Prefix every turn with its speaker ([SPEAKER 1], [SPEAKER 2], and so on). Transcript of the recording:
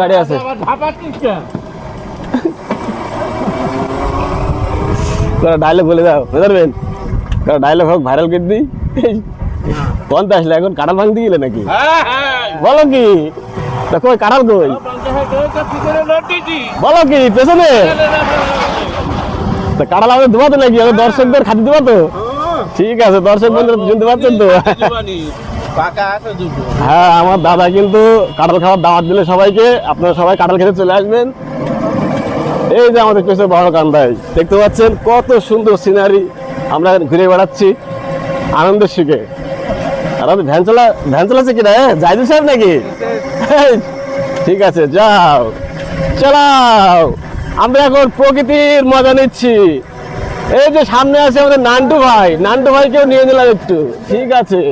[SPEAKER 1] গাড়ি আছে। ডায়লগ বলে দাও, বুঝতে ডায়লগ হোক ভাইরাল করে দিই। তো আসলে এখন কাঁঠাল ভাঙতে গেলে নাকি? বলো কি? কই, কাঁঠাল কই? বলো কি, পেছনে? তা কাঁঠাল আমাদের তো নাকি? দর্শকদের খাতে দেবো তো ঠিক আছে, দর্শক বন্ধুরা শুনতে পাচ্ছেন তো? হ্যাঁ আমার দাদা কিন্তু কাঁঠাল খাওয়ার দাওয়াত দিলে সবাইকে, আপনারা সবাই কাঁঠাল খেতে চলে আসবেন। এই যে আমাদের পেছনে বড় কান্দাই দেখতে পাচ্ছেন কত সুন্দর সিনারি আমরা ঘুরে বেড়াচ্ছি আনন্দের সুখে। আর আমাদের ভ্যান চলা ভ্যান চালাচ্ছে কিনা হ্যাঁ জাইদুল সাহেব নাকি? ঠিক আছে, যাও। চালাও। আমরা এখন প্রকৃতির মজা নিচ্ছি। এই যে সামনে আছে আমাদের নান্টু ভাই, নান্টু ভাইকেও নিয়ে নিলাম একটু। ঠিক আছে।